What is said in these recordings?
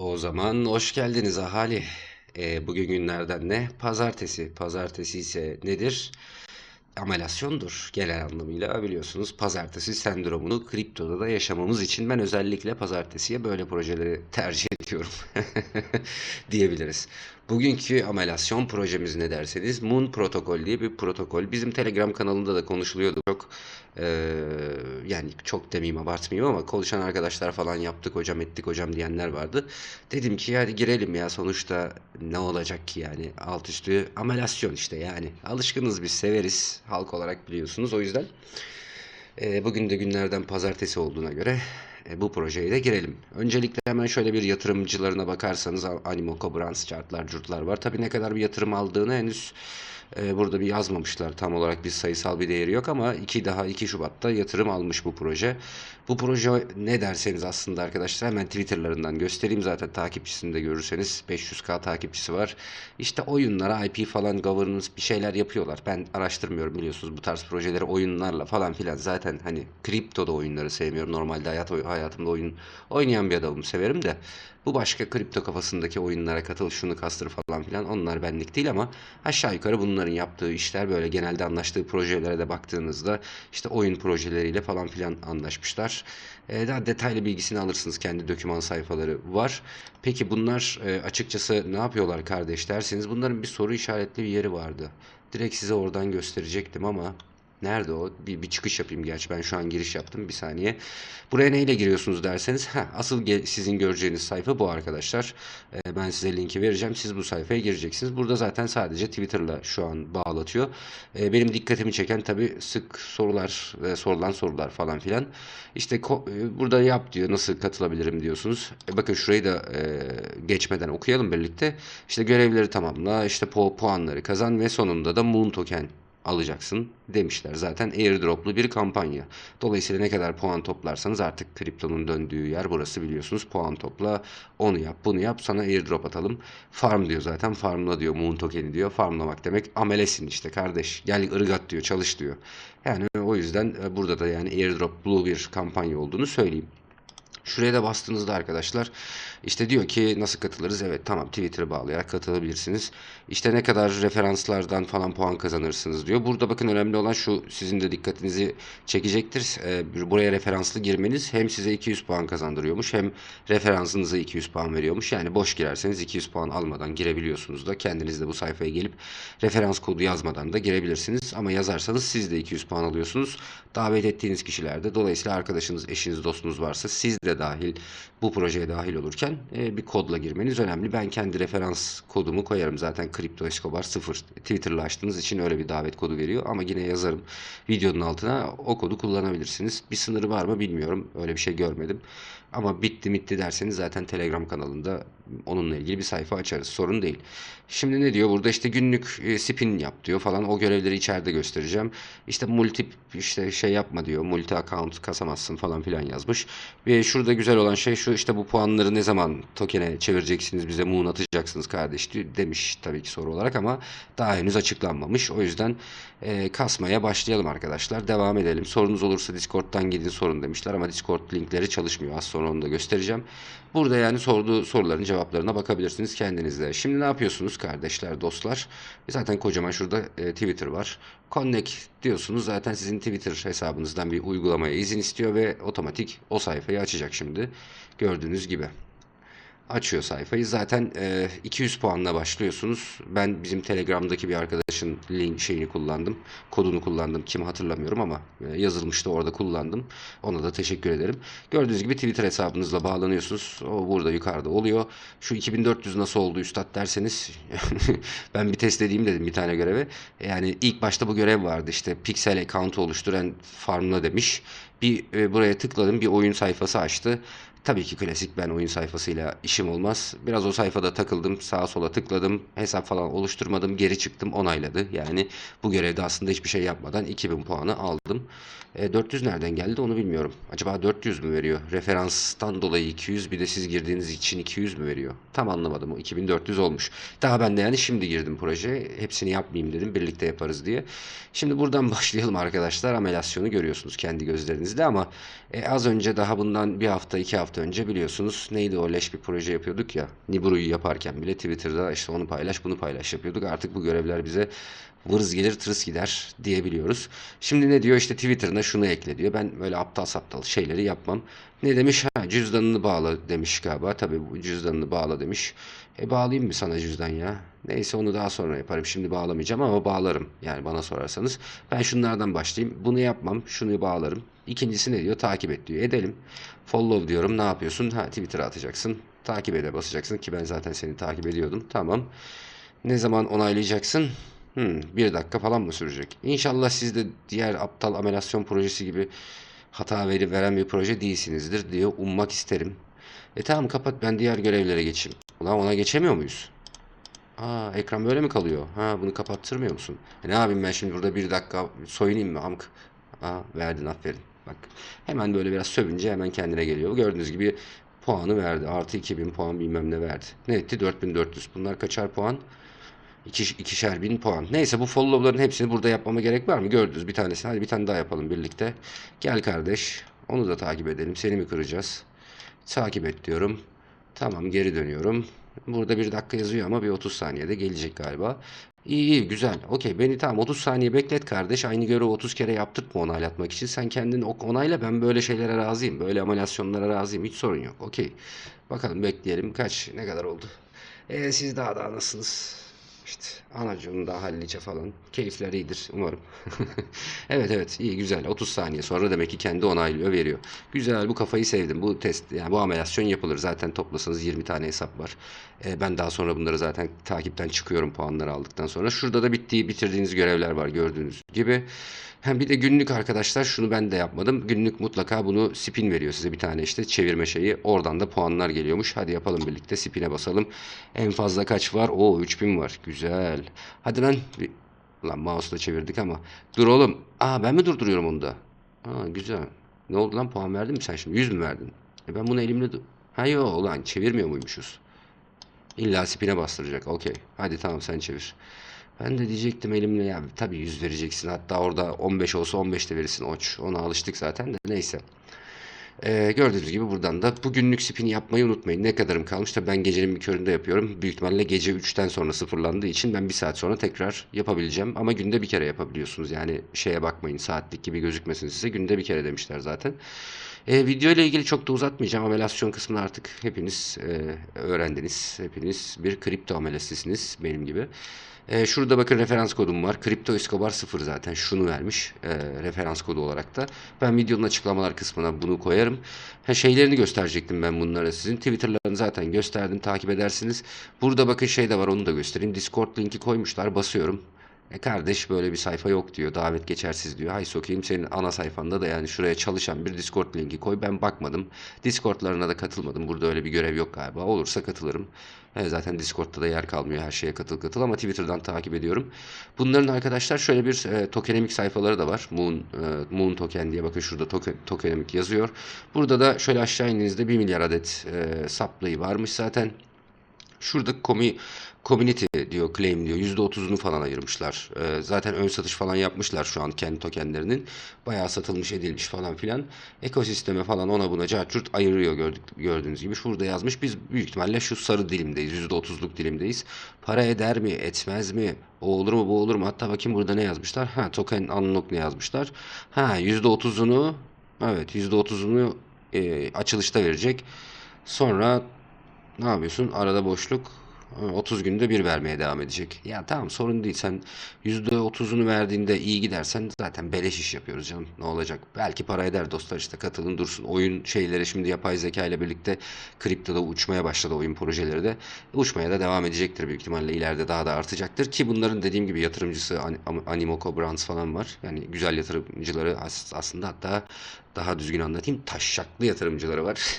O zaman hoş geldiniz ahali. Ee, bugün günlerden ne? Pazartesi. Pazartesi ise nedir? Amelasyondur genel anlamıyla biliyorsunuz. Pazartesi sendromunu kriptoda da yaşamamız için ben özellikle pazartesiye böyle projeleri tercih ediyorum diyebiliriz. Bugünkü amelasyon projemiz ne derseniz Moon Protokol diye bir protokol. Bizim Telegram kanalında da konuşuluyordu çok. Ee, yani çok demeyeyim abartmayayım ama konuşan arkadaşlar falan yaptık hocam ettik hocam diyenler vardı. Dedim ki hadi girelim ya sonuçta ne olacak ki yani alt üstü amelasyon işte yani. Alışkınız biz severiz halk olarak biliyorsunuz o yüzden. E, bugün de günlerden pazartesi olduğuna göre e, bu projeye de girelim. Öncelikle hemen şöyle bir yatırımcılarına bakarsanız Animoca, Brands, Chartlar, Curtlar var. Tabii ne kadar bir yatırım aldığını henüz e, burada bir yazmamışlar. Tam olarak bir sayısal bir değeri yok ama 2 daha 2 Şubat'ta yatırım almış bu proje. Bu proje ne derseniz aslında arkadaşlar hemen Twitter'larından göstereyim zaten takipçisini de görürseniz 500k takipçisi var. İşte oyunlara IP falan governance bir şeyler yapıyorlar. Ben araştırmıyorum biliyorsunuz bu tarz projeleri oyunlarla falan filan zaten hani kriptoda oyunları sevmiyorum. Normalde hayat hayatımda oyun oynayan bir adamım severim de bu başka kripto kafasındaki oyunlara katıl şunu kastır falan filan onlar benlik değil ama aşağı yukarı bunların yaptığı işler böyle genelde anlaştığı projelere de baktığınızda işte oyun projeleriyle falan filan anlaşmışlar. Ee, daha detaylı bilgisini alırsınız kendi doküman sayfaları var. Peki bunlar e, açıkçası ne yapıyorlar kardeş derseniz bunların bir soru işaretli bir yeri vardı. Direkt size oradan gösterecektim ama Nerede o? Bir, bir çıkış yapayım gerçi ben şu an giriş yaptım bir saniye. Buraya neyle giriyorsunuz derseniz heh, asıl ge- sizin göreceğiniz sayfa bu arkadaşlar. Ee, ben size linki vereceğim. Siz bu sayfaya gireceksiniz. Burada zaten sadece Twitter'la şu an bağlatıyor. Ee, benim dikkatimi çeken tabii sık sorular ve sorulan sorular falan filan. İşte e, burada yap diyor nasıl katılabilirim diyorsunuz. E, bakın şurayı da e, geçmeden okuyalım birlikte. İşte görevleri tamamla, işte pu- puanları kazan ve sonunda da Moon Token alacaksın demişler. Zaten airdroplu bir kampanya. Dolayısıyla ne kadar puan toplarsanız artık kriptonun döndüğü yer burası biliyorsunuz. Puan topla, onu yap, bunu yap, sana airdrop atalım. Farm diyor zaten. Farmla diyor, Moon token'i diyor. Farmlamak demek amelesin işte kardeş. Gel ırgat diyor, çalış diyor. Yani o yüzden e, burada da yani airdroplu bir kampanya olduğunu söyleyeyim. Şuraya da bastığınızda arkadaşlar işte diyor ki nasıl katılırız? Evet tamam Twitter'ı bağlayarak katılabilirsiniz. İşte ne kadar referanslardan falan puan kazanırsınız diyor. Burada bakın önemli olan şu sizin de dikkatinizi çekecektir. Ee, buraya referanslı girmeniz hem size 200 puan kazandırıyormuş hem referansınıza 200 puan veriyormuş. Yani boş girerseniz 200 puan almadan girebiliyorsunuz da kendiniz de bu sayfaya gelip referans kodu yazmadan da girebilirsiniz. Ama yazarsanız siz de 200 puan alıyorsunuz. Davet ettiğiniz kişilerde dolayısıyla arkadaşınız, eşiniz, dostunuz varsa siz de dahil bu projeye dahil olurken e, bir kodla girmeniz önemli. Ben kendi referans kodumu koyarım zaten Crypto Escobar 0 Twitter'la açtığınız için öyle bir davet kodu veriyor ama yine yazarım videonun altına o kodu kullanabilirsiniz. Bir sınırı var mı bilmiyorum öyle bir şey görmedim. Ama bitti bitti derseniz zaten Telegram kanalında onunla ilgili bir sayfa açarız. Sorun değil. Şimdi ne diyor burada işte günlük e, spin yap diyor falan. O görevleri içeride göstereceğim. İşte multi işte şey yapma diyor. Multi account kasamazsın falan filan yazmış. Ve şurada güzel olan şey şu işte bu puanları ne zaman token'e çevireceksiniz bize moon atacaksınız kardeş demiş tabii ki soru olarak ama daha henüz açıklanmamış. O yüzden e, kasmaya başlayalım arkadaşlar. Devam edelim. Sorunuz olursa Discord'dan gidin sorun demişler ama Discord linkleri çalışmıyor. Az sonra onu da göstereceğim. Burada yani sorduğu soruların cevaplarına bakabilirsiniz kendinizde. Şimdi ne yapıyorsunuz kardeşler, dostlar? Zaten kocaman şurada e, Twitter var. Connect diyorsunuz. Zaten sizin Twitter hesabınızdan bir uygulamaya izin istiyor ve otomatik o sayfayı açacak şimdi. Gördüğünüz gibi açıyor sayfayı. Zaten e, 200 puanla başlıyorsunuz. Ben bizim Telegram'daki bir arkadaşın link şeyini kullandım. Kodunu kullandım. Kim hatırlamıyorum ama e, yazılmıştı orada kullandım. Ona da teşekkür ederim. Gördüğünüz gibi Twitter hesabınızla bağlanıyorsunuz. O burada yukarıda oluyor. Şu 2400 nasıl oldu üstad derseniz ben bir test edeyim dedim bir tane göreve. Yani ilk başta bu görev vardı işte pixel account oluşturan farmla demiş. Bir e, buraya tıkladım bir oyun sayfası açtı. Tabii ki klasik ben oyun sayfasıyla işim olmaz. Biraz o sayfada takıldım, sağa sola tıkladım, hesap falan oluşturmadım, geri çıktım, onayladı. Yani bu görevde aslında hiçbir şey yapmadan 2000 puanı aldım. E, 400 nereden geldi onu bilmiyorum. Acaba 400 mü veriyor? Referanstan dolayı 200 bir de siz girdiğiniz için 200 mü veriyor? Tam anlamadım o 2400 olmuş. Daha ben de yani şimdi girdim projeye. Hepsini yapmayayım dedim birlikte yaparız diye. Şimdi buradan başlayalım arkadaşlar. Amelasyonu görüyorsunuz kendi gözlerinizle ama e, az önce daha bundan bir hafta iki hafta hafta önce biliyorsunuz neydi o leş bir proje yapıyorduk ya. Nibiru'yu yaparken bile Twitter'da işte onu paylaş bunu paylaş yapıyorduk. Artık bu görevler bize vırız gelir tırıs gider diyebiliyoruz. Şimdi ne diyor işte Twitter'ına şunu ekle diyor. Ben böyle aptal saptal şeyleri yapmam. Ne demiş? Ha cüzdanını bağla demiş galiba. Tabii bu cüzdanını bağla demiş. E bağlayayım mı sana cüzdan ya? Neyse onu daha sonra yaparım. Şimdi bağlamayacağım ama bağlarım. Yani bana sorarsanız. Ben şunlardan başlayayım. Bunu yapmam. Şunu bağlarım. İkincisi ne diyor? Takip et diyor. Edelim. Follow diyorum. Ne yapıyorsun? Ha Twitter'a atacaksın. Takip ede basacaksın ki ben zaten seni takip ediyordum. Tamam. Ne zaman onaylayacaksın? Hmm, bir dakika falan mı sürecek? İnşallah siz de diğer aptal amelasyon projesi gibi hata veri veren bir proje değilsinizdir diye ummak isterim. E tamam kapat ben diğer görevlere geçeyim. Ulan ona geçemiyor muyuz? Aa ekran böyle mi kalıyor? Ha bunu kapattırmıyor musun? E ne yapayım ben şimdi burada bir dakika soyunayım mı amk? Aa verdin aferin. Bak hemen böyle biraz sövünce hemen kendine geliyor. Gördüğünüz gibi puanı verdi. Artı 2000 puan bilmem ne verdi. Ne etti? 4400. Bunlar kaçar puan? İki, ikişer bin puan. Neyse bu follow'ların hepsini burada yapmama gerek var mı? Gördünüz bir tanesini. Hadi bir tane daha yapalım birlikte. Gel kardeş. Onu da takip edelim. Seni mi kıracağız? Takip et diyorum. Tamam geri dönüyorum. Burada bir dakika yazıyor ama bir 30 saniyede gelecek galiba. İyi iyi güzel. Okey beni tamam 30 saniye beklet kardeş. Aynı görevi 30 kere yaptırtma onaylatmak için. Sen kendin ok- onayla ben böyle şeylere razıyım. Böyle amelasyonlara razıyım. Hiç sorun yok. Okey. Bakalım bekleyelim. Kaç ne kadar oldu? Ee, siz daha da nasılsınız? İşte anacığım da hallice falan. Keyifler iyidir umarım. Evet evet iyi güzel. 30 saniye sonra demek ki kendi onaylıyor veriyor. Güzel bu kafayı sevdim. Bu test yani bu amelasyon yapılır. Zaten toplasanız 20 tane hesap var. Ee, ben daha sonra bunları zaten takipten çıkıyorum puanları aldıktan sonra. Şurada da bittiği bitirdiğiniz görevler var gördüğünüz gibi. Hem bir de günlük arkadaşlar şunu ben de yapmadım. Günlük mutlaka bunu spin veriyor size bir tane işte çevirme şeyi. Oradan da puanlar geliyormuş. Hadi yapalım birlikte spin'e basalım. En fazla kaç var? Oo 3000 var. Güzel. Hadi lan. Lan mouse'la çevirdik ama. Dur oğlum. Aa ben mi durduruyorum onu da? Aa güzel. Ne oldu lan puan verdin mi sen şimdi? 100 mü verdin? E ben bunu elimle... Ha yo ulan çevirmiyor muymuşuz? İlla spin'e bastıracak. Okey. Hadi tamam sen çevir. Ben de diyecektim elimle ya tabii 100 vereceksin. Hatta orada 15 olsa 15 de verirsin oç. Ona alıştık zaten de neyse. Ee, gördüğünüz gibi buradan da bu günlük spini yapmayı unutmayın. Ne kadarım kalmış da ben gecenin bir köründe yapıyorum. Büyük ihtimalle gece 3'ten sonra sıfırlandığı için ben bir saat sonra tekrar yapabileceğim. Ama günde bir kere yapabiliyorsunuz. Yani şeye bakmayın saatlik gibi gözükmesin size. Günde bir kere demişler zaten. Ee, video ile ilgili çok da uzatmayacağım. Amelasyon kısmını artık hepiniz e, öğrendiniz. Hepiniz bir kripto amelesisiniz benim gibi. Ee, şurada bakın referans kodum var. Kripto Escobar 0 zaten şunu vermiş e, referans kodu olarak da. Ben videonun açıklamalar kısmına bunu koyarım. Ha, şeylerini gösterecektim ben bunlara sizin. Twitter'larını zaten gösterdim takip edersiniz. Burada bakın şey de var onu da göstereyim. Discord linki koymuşlar basıyorum. E kardeş böyle bir sayfa yok diyor. Davet geçersiz diyor. Hay sokayım senin ana sayfanda da yani şuraya çalışan bir Discord linki koy. Ben bakmadım. Discord'larına da katılmadım. Burada öyle bir görev yok galiba. Olursa katılırım. E, zaten Discord'da da yer kalmıyor her şeye katıl katıl ama Twitter'dan takip ediyorum. Bunların arkadaşlar şöyle bir e, tokenemik sayfaları da var. Moon, e, Moon token diye bakın şurada token, tokenemik yazıyor. Burada da şöyle aşağı indiğinizde 1 milyar adet e, supply varmış zaten. Şurada komi community diyor claim diyor %30'unu falan ayırmışlar. Ee, zaten ön satış falan yapmışlar şu an kendi tokenlerinin. Bayağı satılmış edilmiş falan filan. Ekosisteme falan ona buna cartçurt ayırıyor gördük, gördüğünüz gibi. Şurada yazmış biz büyük ihtimalle şu sarı dilimdeyiz. %30'luk dilimdeyiz. Para eder mi etmez mi? O olur mu bu olur mu? Hatta bakayım burada ne yazmışlar? Ha token unlock ne yazmışlar? Ha %30'unu evet %30'unu e, açılışta verecek. Sonra ne yapıyorsun? Arada boşluk. Ha, 30 günde bir vermeye devam edecek. Ya tamam sorun değil. Sen %30'unu verdiğinde iyi gidersen zaten beleş iş yapıyoruz canım. Ne olacak? Belki para eder dostlar işte katılın dursun. Oyun şeyleri şimdi yapay zeka ile birlikte kriptoda uçmaya başladı oyun projeleri de. Uçmaya da devam edecektir büyük ihtimalle ileride daha da artacaktır. Ki bunların dediğim gibi yatırımcısı An- Am- Animoca Brands falan var. Yani güzel yatırımcıları as- aslında hatta daha düzgün anlatayım. Taşşaklı yatırımcıları var.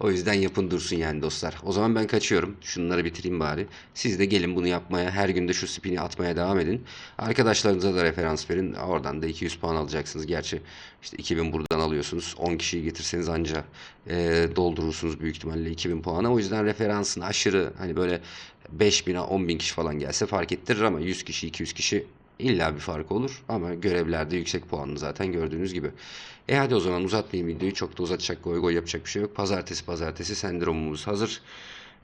O yüzden yapın dursun yani dostlar. O zaman ben kaçıyorum. Şunları bitireyim bari. Siz de gelin bunu yapmaya, her günde şu spini atmaya devam edin. Arkadaşlarınıza da referans verin. Oradan da 200 puan alacaksınız. Gerçi işte 2000 buradan alıyorsunuz. 10 kişiyi getirseniz anca e, doldurursunuz büyük ihtimalle 2000 puana. O yüzden referansın aşırı hani böyle 5000'e 10.000 kişi falan gelse fark ettirir ama 100 kişi 200 kişi illa bir fark olur ama görevlerde yüksek puanlı zaten gördüğünüz gibi. E hadi o zaman uzatmayayım videoyu. Çok da uzatacak goy goy yapacak bir şey yok. Pazartesi pazartesi sendromumuz hazır.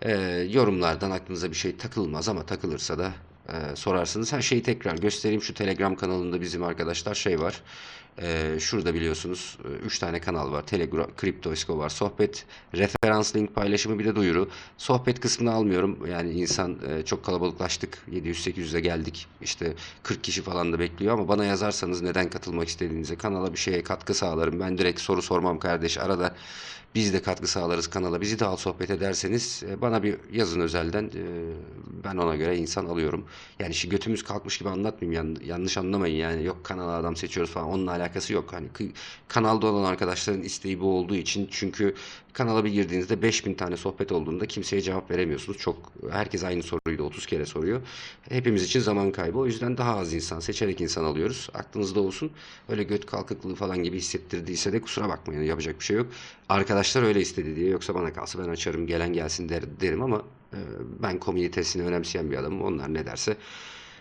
E, yorumlardan aklınıza bir şey takılmaz ama takılırsa da e, sorarsınız. Her şeyi tekrar göstereyim. Şu Telegram kanalında bizim arkadaşlar şey var. E, şurada biliyorsunuz 3 tane kanal var. Telegram, Kripto Esko var. Sohbet, referans link paylaşımı bir de duyuru. Sohbet kısmını almıyorum. Yani insan e, çok kalabalıklaştık. 700-800'e geldik. İşte 40 kişi falan da bekliyor ama bana yazarsanız neden katılmak istediğinizi kanala bir şeye katkı sağlarım. Ben direkt soru sormam kardeş. Arada biz de katkı sağlarız kanala. Bizi de al sohbet ederseniz e, bana bir yazın özelden. E, ben ona göre insan alıyorum. Yani şu götümüz kalkmış gibi anlatmayayım. Yan- yanlış anlamayın yani. Yok kanala adam seçiyoruz falan. Onunla alakası yok. Hani kanalda olan arkadaşların isteği bu olduğu için. Çünkü kanala bir girdiğinizde 5000 tane sohbet olduğunda kimseye cevap veremiyorsunuz. Çok herkes aynı soruyu da 30 kere soruyor. Hepimiz için zaman kaybı. O yüzden daha az insan seçerek insan alıyoruz. Aklınızda olsun. Öyle göt kalkıklığı falan gibi hissettirdiyse de kusura bakmayın. Yapacak bir şey yok. Arkadaşlar öyle istedi diye. Yoksa bana kalsa ben açarım. Gelen gelsin der, derim ama e, ben komünitesini önemseyen bir adamım. Onlar ne derse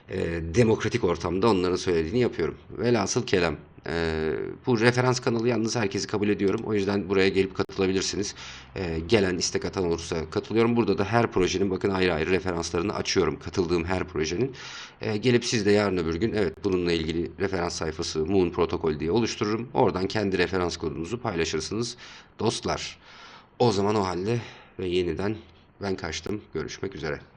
e, demokratik ortamda onların söylediğini yapıyorum. Velhasıl kelam. e, bu referans kanalı yalnız herkesi kabul ediyorum. O yüzden buraya gelip katılabilirsiniz. E, gelen istek atan olursa katılıyorum. Burada da her projenin bakın ayrı ayrı referanslarını açıyorum. Katıldığım her projenin. E, gelip siz de yarın öbür gün evet bununla ilgili referans sayfası Moon Protokol diye oluştururum. Oradan kendi referans kodunuzu paylaşırsınız. Dostlar. O zaman o halde ve yeniden ben kaçtım. Görüşmek üzere.